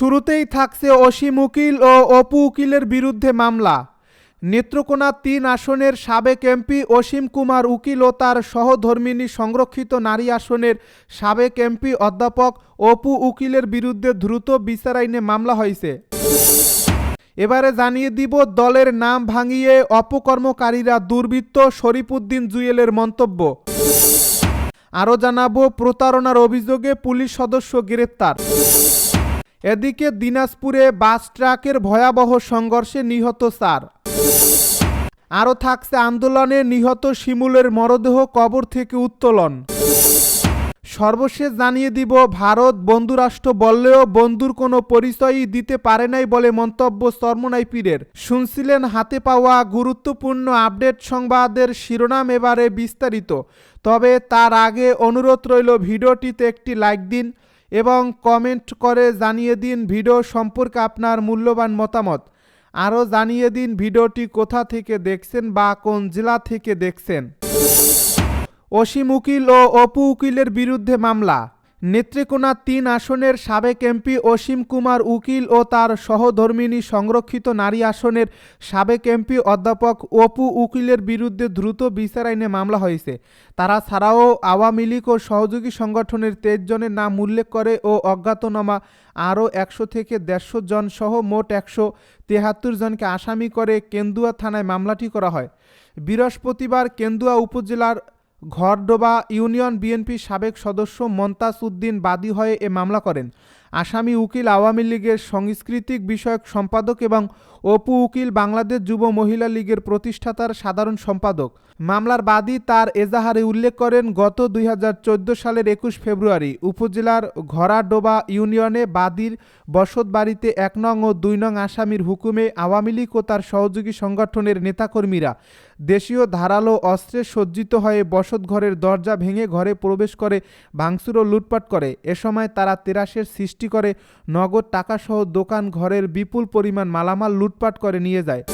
শুরুতেই থাকছে অসীম উকিল ও অপু উকিলের বিরুদ্ধে মামলা। নেত্রকোনা তিন আসনের সাবেক এমপি অসীম কুমার উকিল ও তার সহধর্মিনী সংরক্ষিত নারী আসনের সাবেক এমপি অধ্যাপক অপু উকিলের বিরুদ্ধে দ্রুত বিচার আইনে মামলা হয়েছে। এবারে জানিয়ে দিব, দলের নাম ভাঙিয়ে অপকর্মকারীরা দুর্বৃত্ত শরীফুদ্দিন জুয়েলের মন্তব্য। আরও জানাব, প্রতারণার অভিযোগে পুলিশ সদস্য গ্রেপ্তার। এদিকে দিনাজপুরে বাস ট্রাকের ভয়াবহ সংঘর্ষে নিহত স্যার আরও থাকছে আন্দোলনে নিহত শিমুলের মরদেহ কবর থেকে উত্তোলন। সর্বশেষ জানিয়ে দিব, ভারত বন্ধুরাষ্ট্র বললেও বন্ধুর কোনো পরিচয়ই দিতে পারে নাই বলে মন্তব্য সরমনাই পীরের। শুনছিলেন হাতে পাওয়া গুরুত্বপূর্ণ আপডেট সংবাদের শিরোনাম এবারে বিস্তারিত। তবে তার আগে অনুরোধ রইল, ভিডিওটিতে একটি লাইক দিন এবং কমেন্ট করে জানিয়ে দিন ভিডিও সম্পর্কে আপনার মূল্যবান মতামত। আরও জানিয়ে দিন ভিডিওটি কোথা থেকে দেখছেন বা কোন জেলা থেকে দেখছেন। অসীম উকিল ও অপু উকিলের বিরুদ্ধে মামলা। নেত্রকোনা তিন আসনের সাবেক এমপি অসীম কুমার উকিল ও তার সহধর্মিনী সংরক্ষিত নারী আসনের সাবেক এমপি অধ্যাপক অপু উকিলের বিরুদ্ধে দ্রুত বিচার আইনে মামলা হয়েছে। তারা ছাড়াও আওয়ামী লীগ ও সহযোগী সংগঠনের তেইশ জনের নাম উল্লেখ করে ও অজ্ঞাতনামা আরও একশো থেকে দেড়শো জন সহ মোট একশো তেহাত্তর জনকে আসামি করে কেন্দুয়া থানায় মামলাটি করা হয়। বৃহস্পতিবার কেন্দুয়া উপজেলার ঘরডোবা ইউনিয়ন বিএনপির সাবেক সদস্য মন্তাজ উদ্দিন বাদী হয়ে এ মামলা করেন। আসামি উকিল আওয়ামী লীগের সাংস্কৃতিক বিষয়ক সম্পাদক এবং অপু উকিল বাংলাদেশ যুব মহিলা লীগের প্রতিষ্ঠাতার সাধারণ সম্পাদক। মামলার বাদী তার এজাহারে উল্লেখ করেন, গত দুই হাজার চোদ্দ সালের একুশ ফেব্রুয়ারি উপজেলার ঘরাডোবা ইউনিয়নে বাদীর বসত বাড়িতে এক নং ও দুই নং আসামির হুকুমে আওয়ামী লীগ ও তার সহযোগী সংগঠনের নেতাকর্মীরা দেশীয় ধারালো অস্ত্রে সজ্জিত হয়ে বসত ঘরের দরজা ভেঙে ঘরে প্রবেশ করে, ভাঙচুর ও লুটপাট করে। এ সময় তারা তেরাসের সৃষ্টি করে, নগদ টাকাসহ দোকান ঘরের বিপুল পরিমাণ মালামাল লুটপাট করে নিয়ে যায়।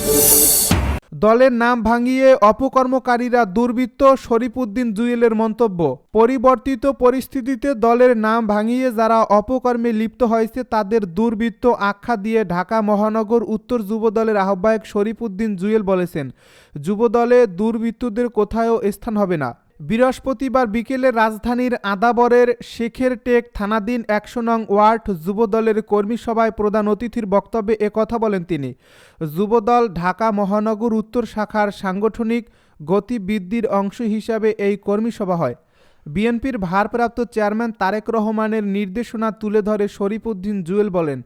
দলের নাম ভাঙিয়ে অপকর্মকারীরা দুর্বৃত্ত শরীফুদ্দিন জুয়েলের মন্তব্য। পরিবর্তিত পরিস্থিতিতে দলের নাম ভাঙিয়ে যারা অপকর্মে লিপ্ত হয়েছে, তাদের দুর্বৃত্ত আখ্যা দিয়ে ঢাকা মহানগর উত্তর যুবদলের আহ্বায়ক শরীফুদ্দিন জুয়েল বলেছেন যুবদলে দুর্বৃত্তদের কোথাও স্থান হবে না। বৃহস্পতিবার বিকেলে রাজধানীর আদাবরের শেখের টেক থানাধীন একশো নং ওয়ার্ড যুবদলের কর্মী সভায় প্রধান অতিথির বক্তব্যে একথা বলেন তিনি। যুবদল ঢাকা মহানগর উত্তর শাখার সাংগঠনিক গতিবৃদ্ধির অংশ হিসাবে এই কর্মী সভা হয়। বিএনপির ভারপ্রাপ্ত চেয়ারম্যান তারেক রহমানের নির্দেশনা তুলে ধরে শরীফুদ্দিন জুয়েল বলেন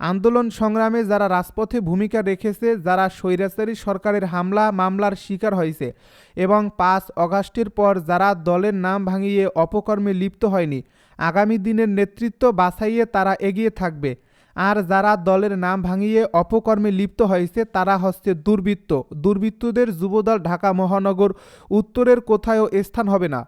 আন্দোলন সংগ্রামে যারা রাজপথে ভূমিকা রেখেছে, যারা স্বৈরাচারী সরকারের হামলা, মামলার শিকার হয়েছে এবং পাঁচ অগাস্টের পর যারা দলের নাম ভাঙিয়ে অপকর্মে লিপ্ত হয়নি, আগামী দিনের নেতৃত্ব বাছাইয়ে তারা এগিয়ে থাকবে। আর যারা দলের নাম ভাঙিয়ে অপকর্মে লিপ্ত হয়েছে, তারা হচ্ছে দুর্বৃত্ত। দুর্বৃত্তদের যুবদল ঢাকা মহানগর উত্তরের কোথাও স্থান হবে না।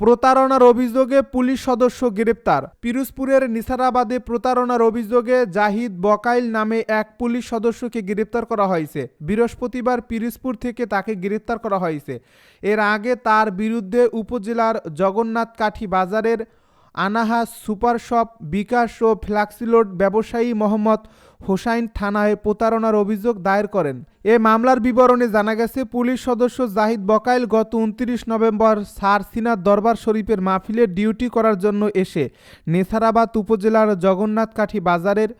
প্রতারণার অভিযোগে পুলিশ সদস্য গ্রেপ্তার। পিরোজপুরের নিসারাবাদে প্রতারণার অভিযোগে জাহিদ বকাইল নামে এক পুলিশ সদস্যকে গ্রেপ্তার করা হয়েছে। বৃহস্পতিবার পিরোজপুর থেকে তাকে গ্রেপ্তার করা হয়েছে। এর আগে তার বিরুদ্ধে উপজেলার জগন্নাথ কাঠি বাজারের আনাহাস সুপার শপ, বিকাশ ও ফ্ল্যাক্সিলোড ব্যবসায়ী মোহাম্মদ হোসাইন থানায় প্রতারণার অভিযোগ দায়ের করেন। এ মামলার বিবরণে জানা গেছে, পুলিশ সদস্য জাহিদ বকাইল গত উনত্রিশ নভেম্বর সারসিনার দরবার শরীফের মাহফিলে ডিউটি করার জন্য এসে নেসারাবাদ উপজেলার জগন্নাথকাঠি বাজারের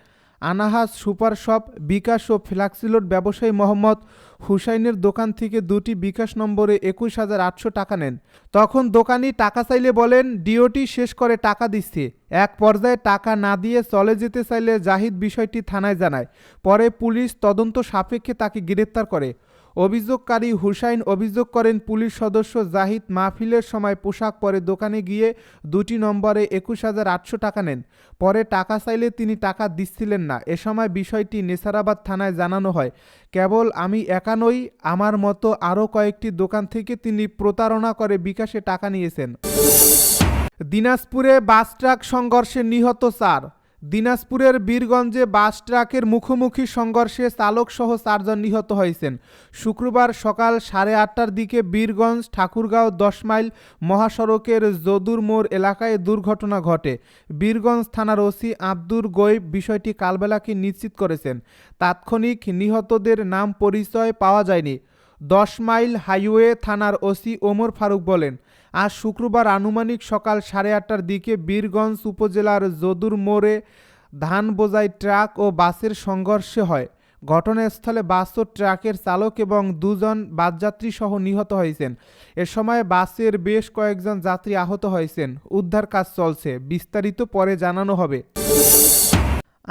আনাহাস সুপার শপ বিকাশ ও ফ্লাক্সিলোড ব্যবসায়ী মোহাম্মদ হুসাইনের দোকান থেকে দুটি বিকাশ নম্বরে একুশ হাজার আটশো টাকা নেন। তখন দোকানি টাকা চাইলে বলেন, ডিওটি শেষ করে টাকা দিচ্ছে। এক পর্যায়ে টাকা না দিয়ে চলে যেতে চাইলে জাহিদ বিষয়টি থানায় জানায়। পরে পুলিশ তদন্ত সাপেক্ষে তাকে গ্রেপ্তার করে। অভিযোগকারী হুসাইন অভিযোগ করেন, পুলিশ সদস্য জাহিদ মাহফিলের সময় পোশাক পরে দোকানে গিয়ে দুটি নম্বরে একুশ হাজার আটশো টাকা নেন। পরে টাকা চাইলে তিনি টাকা দিচ্ছিলেন না। এ সময় বিষয়টি নেসারাবাদ থানায় জানানো হয়। কেবল আমি একা নই, আমার মতো আরও কয়েকটি দোকান থেকে তিনি প্রতারণা করে বিকাশে টাকা নিয়েছেন। দিনাজপুরে বাস ট্রাক সংঘর্ষে নিহত চার। দিনাজপুরের বীরগঞ্জে বাস ট্রাকের মুখোমুখি সংঘর্ষে চালকসহ চারজন নিহত হয়েছেন। শুক্রবার সকাল সাড়ে আটটার দিকে বীরগঞ্জ, ঠাকুরগাঁও, দশ মাইল মহাসড়কের যদুর মোড় এলাকায় দুর্ঘটনা ঘটে। বীরগঞ্জ থানার ওসি আব্দুর গৈব বিষয়টি কালবেলাকে নিশ্চিত করেছেন। তাৎক্ষণিক নিহতদের নাম পরিচয় পাওয়া যায়নি। দশ মাইল হাইওয়ে থানার ওসি ওমর ফারুক বলেন, আজ শুক্রবার আনুমানিক সকাল সাড়ে আটটার দিকে বীরগঞ্জ উপজেলার যদুর মোড়ে ধান বোঝাই ট্রাক ও বাসের সংঘর্ষে হয়। ঘটনাস্থলে বাস ও ট্রাকের চালক এবং দুজন বাসযাত্রী সহ নিহত হয়েছেন। এ সময় বাসের বেশ কয়েকজন যাত্রী আহত হয়েছেন। উদ্ধার কাজ চলছে, বিস্তারিত পরে জানানো হবে।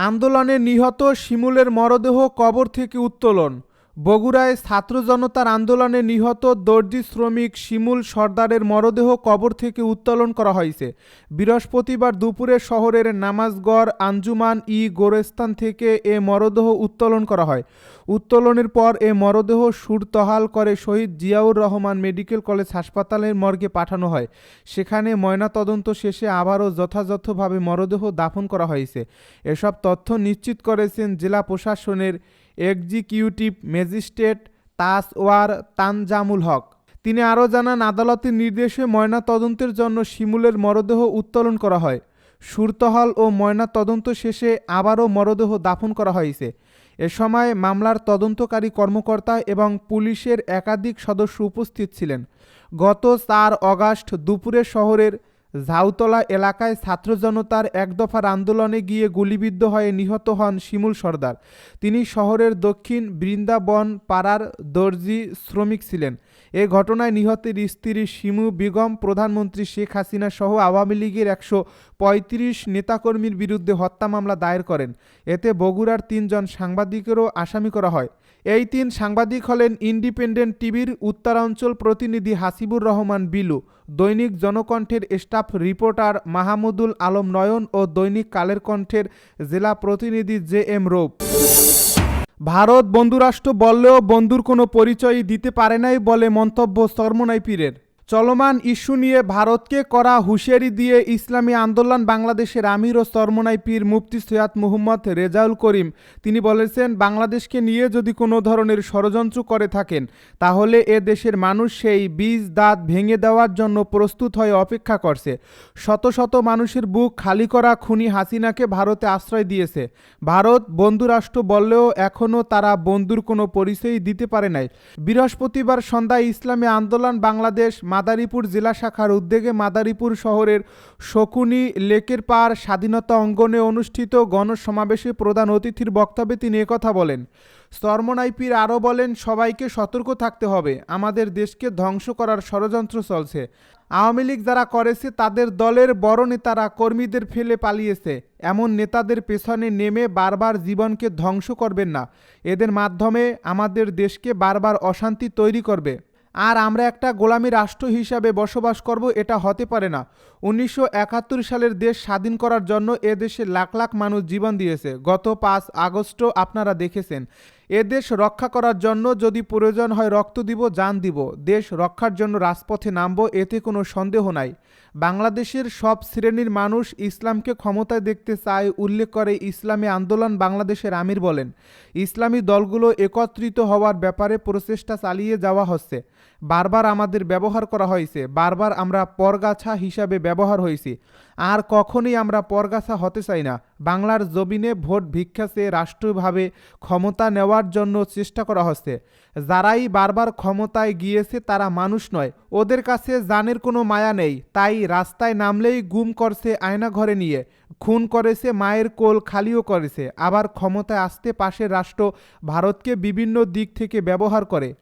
আন্দোলনে নিহত শিমুলের মরদেহ কবর থেকে উত্তোলন। বগুড়ায় ছাত্র জনতার আন্দোলনে নিহত দর্জি শ্রমিক শিমুল সর্দারের মরদেহ কবর থেকে উত্তোলন করা হয়েছে। বৃহস্পতিবার দুপুরে শহরের নামাজগড়, আঞ্জুমান ই গোরস্থান থেকে এ মরদেহ উত্তোলন করা হয়। উত্তোলনের পর এ মরদেহ সুরতহাল করে শহীদ জিয়াউর রহমান মেডিকেল কলেজ হাসপাতালের মর্গে পাঠানো হয়। সেখানে ময়নাতদন্ত শেষে আবারও যথাযথভাবে মরদেহ দাফন করা হয়েছে। এসব তথ্য নিশ্চিত করেছেন জেলা প্রশাসনের এক্সিকিউটিভ ম্যাজিস্ট্রেট তাসওয়ার তানজামুল হক। তিনি আরও জানান আদালতের নির্দেশে ময়না তদন্তের জন্য শিমুলের মরদেহ উত্তোলন করা হয়। সুরতহল ও ময়না তদন্ত শেষে আবারও মরদেহ দাফন করা হয়েছে। এ সময় মামলার তদন্তকারী কর্মকর্তা এবং পুলিশের একাধিক সদস্য উপস্থিত ছিলেন। গত চার অগাস্ট দুপুরে শহরের ঝাউতলা এলাকায় ছাত্র জনতার এক দফার আন্দোলনে গিয়ে গুলিবিদ্ধ হয়ে নিহত হন শিমুল সর্দার। তিনি শহরের দক্ষিণ বৃন্দাবন পাড়ার দর্জি শ্রমিক ছিলেন। এ ঘটনায় নিহতের স্ত্রী শিমু বেগম, প্রধানমন্ত্রী শেখ হাসিনা সহ আওয়ামী লীগের একশো পঁয়ত্রিশ নেতাকর্মীর বিরুদ্ধে হত্যা মামলা দায়ের করেন। এতে বগুড়ার তিনজন সাংবাদিকেরও আসামি করা হয়। এই তিন সাংবাদিক হলেন ইন্ডিপেন্ডেন্ট টিভির উত্তরাঞ্চল প্রতিনিধি হাসিবুর রহমান বিলু, দৈনিক জনকণ্ঠের স্টাফ রিপোর্টার মাহমুদুল আলম নয়ন ও দৈনিক কালের কণ্ঠের জেলা প্রতিনিধি জে এম রোপ ভারত বন্ধুরাষ্ট্র বললেও বন্ধুর কোনো পরিচয় দিতে পারে নাই বলে মন্তব্য সরমনাই পীরের। চলমান ইস্যু নিয়ে ভারতকে করা হুঁশিয়ারি দিয়ে ইসলামী আন্দোলন বাংলাদেশের আমির ও সরমনাই পীর মুফতি সৈয়াদ মুহম্মদ রেজাউল করিম। তিনি বলেছেন, বাংলাদেশকে নিয়ে যদি কোনো ধরনের ষড়যন্ত্র করে থাকেন, তাহলে এ দেশের মানুষ সেই বীজ দাঁত ভেঙে দেওয়ার জন্য প্রস্তুত হয়ে অপেক্ষা করছে। শত শত মানুষের বুক খালি করা খুনি হাসিনাকে ভারতে আশ্রয় দিয়েছে। ভারত বন্ধুরাষ্ট্র বললেও এখনও তারা বন্ধুর কোনো পরিচয় দিতে পারে নাই। বৃহস্পতিবার সন্ধ্যায় ইসলামী আন্দোলন বাংলাদেশ মাদারীপুর জেলা শাখার উদ্যোগে মাদারীপুর শহরের শকুনি লেকের পাড় স্বাধীনতা অঙ্গনে অনুষ্ঠিত গণসমাবেশে প্রধান অতিথির বক্তব্যে তিনি একথা বলেন, স্তর্মনাইপির আরও বলেন, সবাইকে সতর্ক থাকতে হবে, আমাদের দেশকে ধ্বংস করার ষড়যন্ত্র চলছে। আওয়ামী লীগ যারা করেছে, তাদের দলের বড় নেতারা কর্মীদের ফেলে পালিয়েছে। এমন নেতাদের পেছনে নেমে বারবার জীবনকে ধ্বংস করবেন না। এদের মাধ্যমে আমাদের দেশকে বারবার অশান্তি তৈরি করবে। আর আমরা একটা গোলামী রাষ্ট্র হিসাবে বসবাস করব, এটা হতে পারে না। উনিশশো একাত্তর সালের দেশ স্বাধীন করার জন্য এ দেশে লাখ লাখ মানুষ জীবন দিয়েছে। গত পাঁচ আগস্টও আপনারা দেখেছেন। এ দেশ রক্ষা করার জন্য যদি প্রয়োজন হয় রক্ত দিব জান দিব। দেশ রক্ষার জন্য রাজপথে নামব, এতে কোনো সন্দেহ নাই। বাংলাদেশের সব শ্রেণির মানুষ ইসলামকে ক্ষমতায় দেখতে চায়, উল্লেখ করে ইসলামী আন্দোলন বাংলাদেশের আমির বলেন। ইসলামী দলগুলো একত্রিত হওয়ার ব্যাপারে প্রচেষ্টা চালিয়ে যাওয়া হচ্ছে। বারবার আমাদের ব্যবহার করা হয়েছে, বারবার আমরা পরগাছা হিসাবে ব্যবহার হয়েছি। আর কখনই আমরা পরগাছা হতে চাই না। বাংলার জমিনে ভোট ভিক্ষা চেয়ে রাষ্ট্রীয়ভাবে ক্ষমতা নেওয়ার জন্য চেষ্টা করা হচ্ছে। যারাই বারবার ক্ষমতায় গিয়েছে তারা মানুষ নয়। ওদের কাছে জানের কোনো মায়া নেই। তাই রাস্তায় নামলেই গুম করছে আয়না ঘরে নিয়ে। খুন করেছে মায়ের কোল, খালিও করেছে। আবার ক্ষমতায় আসতে পাশের রাষ্ট্র ভারতকে বিভিন্ন দিক থেকে ব্যবহার করে।